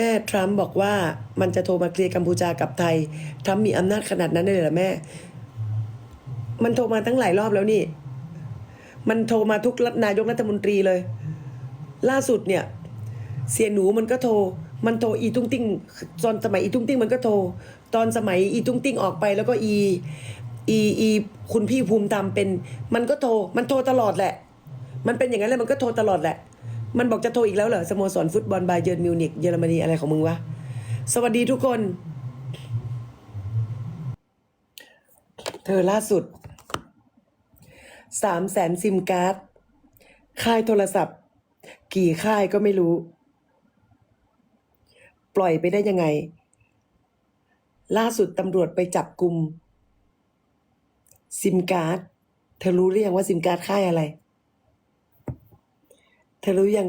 แม่ทรัมป์บอกว่ามันจะโทรมาเคลียร์กัมพูชากับไทยทรัมป์มีอำนาจขนาดนั้นเลยเหรอแม่ มันโทรมาตั้งหลายรอบแล้วนี่ มันโทรมาทุกนายกรัฐมนตรีเลย ล่าสุดเนี่ย เสียหนูมันก็โทร มันโทรอีตุ้งติ้งตอนสมัยอีตุ้งติ้งมันก็โทร ตอนสมัยอีตุ้งติ้งออกไปแล้วก็อีอีอีคุณพี่ภูมิธรรมเป็น มันก็โทร มันโทรตลอดแหละ มันเป็นอย่างนั้นเลยมันก็โทรตลอดแหละ มันบอกจะโทรอีกแล้วเหรอสโมสรฟุตบอลบาเยิร์นมิวนิกเยอรมนีอะไรของมึงวะ สวัสดีทุกคน เธอล่าสุดสามแสนซิมการ์ด ค่ายโทรศัพท์ กี่ค่ายก็ไม่รู้ ปล่อยไปได้ยังไง ล่าสุดตำรวจไปจับกลุ่มซิมการ์ด เธอรู้หรือยังว่าซิมการ์ดค่ายอะไร อรู้ยัง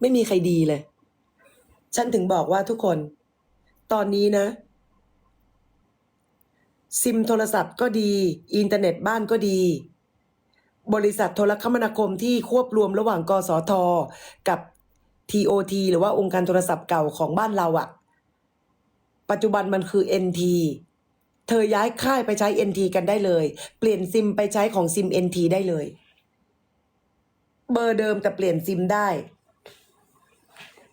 ไม่มีใครดีเลย ฉันถึงบอกว่าทุกคน ตอนนี้นะ ซิมโทรศัพท์ก็ดี อินเทอร์เน็ตบ้านก็ดี บริษัทโทรคมนาคมที่ควบรวมระหว่างกสท กับ TOT หรือว่าองค์การโทรศัพท์เก่าของบ้านเราอะปัจจุบันมันคือ NT เธอย้ายค่ายไปใช้ NT กันได้เลย เปลี่ยนซิมไปใช้ของซิม NT ได้เลย เบอร์เดิมแต่เปลี่ยนซิมได้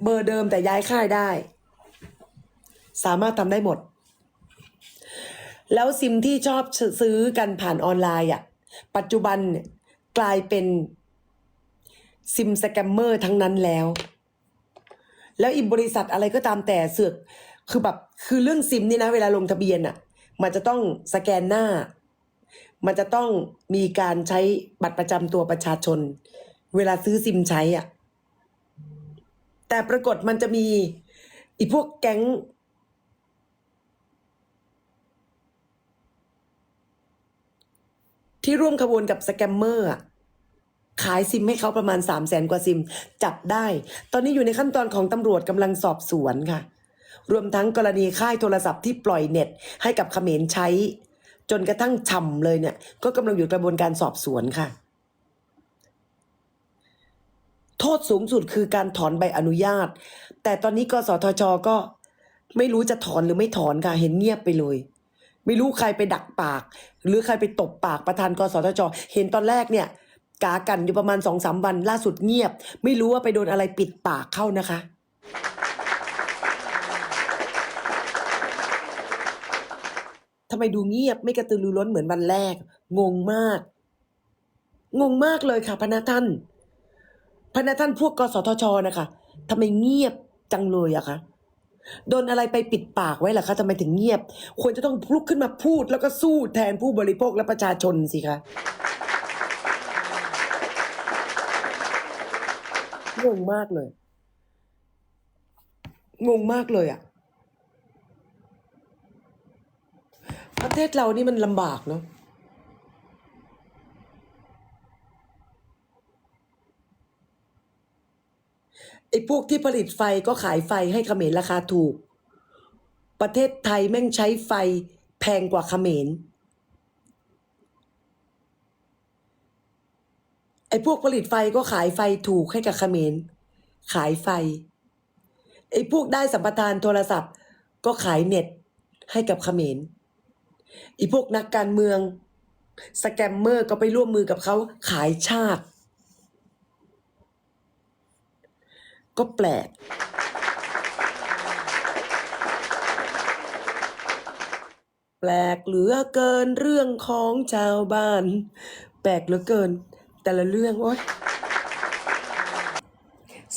เบอร์เดิมแต่ย้ายค่ายได้ สามารถทำได้หมด แล้วซิมที่ชอบซื้อกันผ่านออนไลน์อะปัจจุบันเนี่ย กลายเป็นซิมสแกมเมอร์ทั้งนั้นแล้ว แล้วอีบริษัทอะไรก็ตามแต่เสือกคือแบบคือเรื่องซิมนี่นะ เวลาลงทะเบียนอะ มันจะต้องสแกนหน้า มันจะต้องมีการใช้บัตรประจำตัวประชาชน เวลาซื้อซิมใช้อะแต่ปรากฏมันจะมีอีพวกแก๊ง ที่ร่วมขบวนกับสแกมเมอร์ขายซิมให้เขาประมาณสามแสนกว่าซิม จับได้ ตอนนี้อยู่ในขั้นตอนของตำรวจกำลังสอบสวนค่ะ รวมทั้งกรณีค่ายโทรศัพท์ที่ปล่อยเน็ตให้กับเขมรใช้ จนกระทั่งฉ่ำเลยเนี่ย ก็กำลังอยู่กระบวนการสอบสวนค่ะ โทษสูงสุดคือการถอนใบอนุญาต แต่ตอนนี้กสทชก็ไม่รู้จะถอนหรือไม่ถอนค่ะ เห็นเงียบไปเลย ไม่รู้ใครไปดักปาก หรือใครไปตบปากประธานกสทช เห็นตอนแรกเนี่ยกากันอยู่ประมาณสองสามวันล่าสุดเงียบ ไม่รู้ว่าไปโดนอะไรปิดปากเข้านะคะ ทำไมดูเงียบไม่กระตือรือร้นเหมือนวันแรก งงมาก งงมากเลยค่ะพนักท่านพนักท่านพวกกสทชนะคะทำไมเงียบจังเลยอะคะ โดนอะไรไปปิดปากไว้ล่ะคะทำไมถึงเงียบ ควรจะต้องลุกขึ้นมาพูด แล้วก็สู้แทนผู้บริโภคและประชาชนสิคะงงมากเลย งงมากเลยอะประเทศเรานี่มันลำบากเนาะ ไอ้พวกที่ผลิตไฟก็ขายไฟให้เขมรราคาถูก ประเทศไทยแม่งใช้ไฟแพงกว่าเขมร ไอ้พวกผลิตไฟก็ขายไฟถูกให้กับเขมร ขายไฟ ไอ้พวกได้สัมปทานโทรศัพท์ ก็ขายเน็ตให้กับเขมร ไอ้พวกนักการเมือง สแกมเมอร์ก็ไปร่วมมือกับเขาขายชาติ ก็แปลก แปลกเหลือเกินเรื่องของชาวบ้าน แปลกเหลือเกิน แต่ละเรื่องโอ๊ย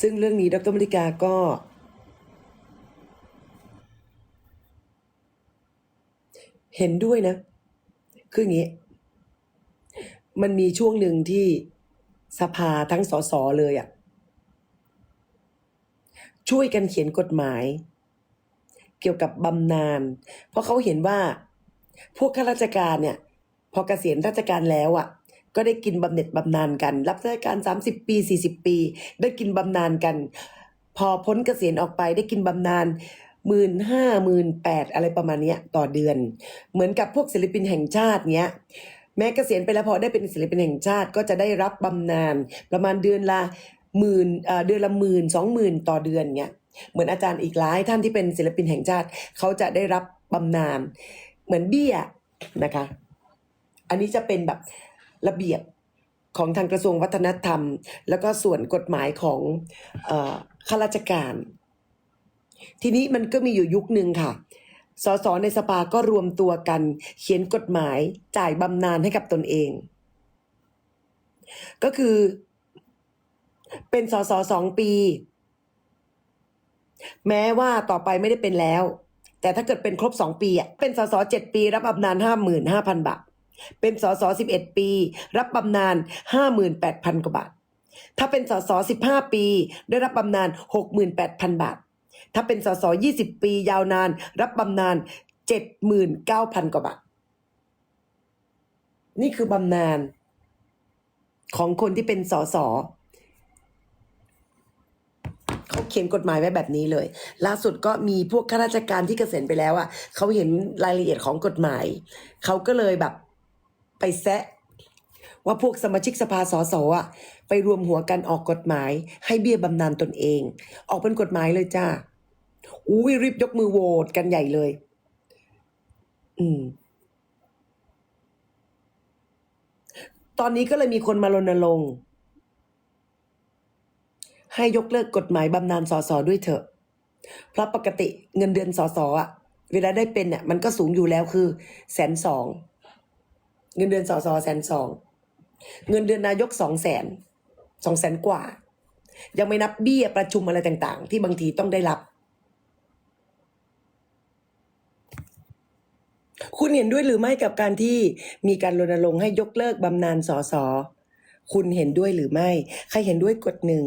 ซึ่งเรื่องนี้ดรมริกาก็ เห็นด้วยนะ คืออย่างนี้ มันมีช่วงหนึ่งที่สภาทั้งสสเลยอะ ช่วยกันเขียนกฎหมาย เกี่ยวกับบำนาญเพราะเขาเห็นว่าพวกข้าราชการเนี่ย พอเกษียณราชการแล้วอะ ก็ได้กินบำเหน็จบำนาญกัน รับราชการ 30 ปี 40 ปี ได้กินบำนาญกัน พอพ้นเกษียณออกไปได้กินบำนาญหมื่นห้าหมื่นแปดอะไรประมาณนี้ต่อเดือน เหมือนกับพวกศิลปินแห่งชาติเนี้ย แม้เกษียณไปแล้วพอได้เป็นศิลปินแห่งชาติก็จะได้รับบำนาญประมาณเดือนละ หมื่นเดือนละหมื่นสองหมื่นต่อเดือนเงี้ยเหมือนอาจารย์อีกหลายท่านที่เป็นศิลปินแห่งชาติ เขาจะได้รับบำนาญเหมือนเบี้ยนะคะ อันนี้จะเป็นแบบระเบียบของทางกระทรวงวัฒนธรรม แล้วก็ส่วนกฎหมายของข้าราชการ ทีนี้มันก็มีอยู่ยุคหนึ่งค่ะสสในสภาก็รวมตัวกัน เขียนกฎหมายจ่ายบำนาญให้กับตนเอง ก็คือ เป็นสสสองปี แม้ว่าต่อไปไม่ได้เป็นแล้ว แต่ถ้าเกิดเป็นครบสองปีอะเป็นสสเจ็ดปี รับบำนาญห้าหมื่นห้าพันบาท เป็นสสสิบเอ็ดปี รับบำนาญห้าหมื่นแปดพันกว่าบาท ถ้าเป็นสสสิบห้าปี ได้รับบำนาญหกหมื่นแปดพันบาท ถ้าเป็นสสยี่สิบปี ยาวนาน รับบำนาญเจ็ดหมื่นเก้าพันกว่าบาท นี่คือบำนาญของคนที่เป็นสส เขาเขียนกฎหมายไว้แบบนี้เลย ล่าสุดก็มีพวกข้าราชการที่เกษียณไปแล้วอะเขาเห็นรายละเอียดของกฎหมาย เขาก็เลยแบบไปแซะว่าพวกสมาชิกสภาสสอะ ไปรวมหัวกันออกกฎหมาย ให้เบี้ยบำนาญตนเอง ออกเป็นกฎหมายเลยจ้าอุ้ยรีบยกมือโหวตกันใหญ่เลย อืม ตอนนี้ก็เลยมีคนมารณรงค์ ให้ยกเลิกกฎหมายบำนาญสสด้วยเถอะ เพราะปกติเงินเดือนสสอะ เวลาได้เป็นเนี่ยมันก็สูงอยู่แล้วคือแสนสองเงินเดือนสสแสนสองเงินเดือนนายกสองแสนสองแสนกว่า ยังไม่นับเบี้ยประชุมอะไรต่างๆ ที่บางทีต้องได้รับ คุณเห็นด้วยหรือไม่กับการที่มีการรณรงค์ให้ยกเลิกบำนาญสส คุณเห็นด้วยหรือไม่ ใครเห็นด้วยกดหนึ่ง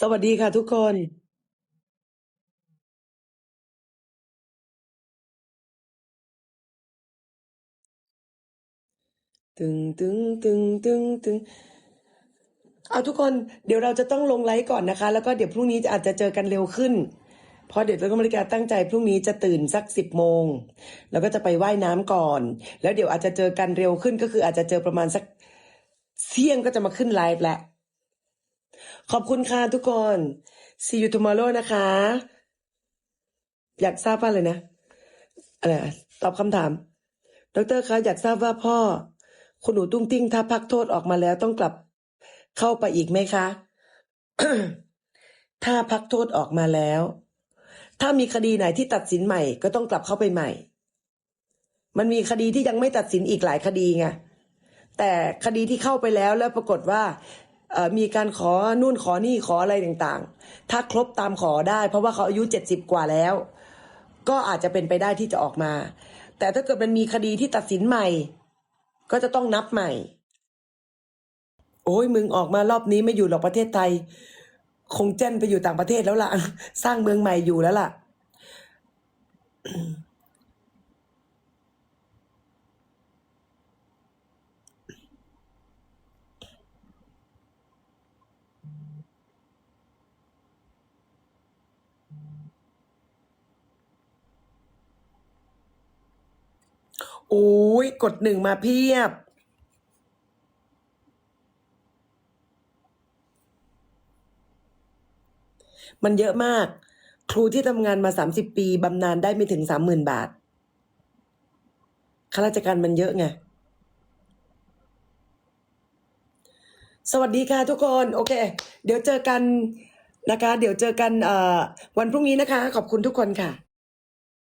สวัสดีค่ะทุกคน ตึงตึงตึงตึงตึงเอาทุกคนเดี๋ยวเราจะต้องลงไลฟ์ก่อนนะคะ แล้วก็เดี๋ยวพรุ่งนี้อาจจะเจอกันเร็วขึ้น พราะเดี๋ยวเราก็บริกาตั้งใจพรุ่งนี้จะตื่นสักสิบโมง แล้วก็จะไปไว่ายน้ำก่อน แล้วเดี๋ยวอาจจะเจอกันเร็วขึ้นก็คืออาจจะเจอประมาณสักเที่ยงก็จะมาขึ้นไลฟ์แหละ ขอบคุณค่ะทุกคน see you tomorrow นะคะ อยากทราบว่าเลยนะอะไรตอบคำถาม ดรคะอยากทราบว่าพ่อ คุณหนูตุ้งติ้งถ้าพักโทษออกมาแล้วต้องกลับเข้าไปอีกไหมคะ ถ้าพักโทษออกมาแล้ว ถ้ามีคดีไหนที่ตัดสินใหม่ก็ต้องกลับเข้าไปใหม่ มันมีคดีที่ยังไม่ตัดสินอีกหลายคดีไง แต่คดีที่เข้าไปแล้วแล้วปรากฏว่ามีการขอนู่นขอนี่ขออะไรต่างๆ ถ้าครบตามขอได้ เพราะว่าเขาอายุเจ็ดสิบกว่าแล้ว ก็อาจจะเป็นไปได้ที่จะออกมา แต่ถ้าเกิดมันมีคดีที่ตัดสินใหม่ ก็จะต้องนับใหม่ โอ้ยมึงออกมารอบนี้ไม่อยู่หรอกประเทศไทย คงแจ้นไปอยู่ต่างประเทศแล้วล่ะ สร้างเมืองใหม่อยู่แล้วล่ะ โอ้ยกดหนึ่งมาเพียบ มันเยอะมาก ครูที่ทำงานมาสามสิบปีบำนาญได้ไม่ถึงสามหมื่นบาทข้าราชการมันเยอะไง สวัสดีค่ะทุกคน โอเค เดี๋ยวเจอกันนะคะ เดี๋ยวเจอกันวันพรุ่งนี้นะคะ ขอบคุณทุกคนค่ะ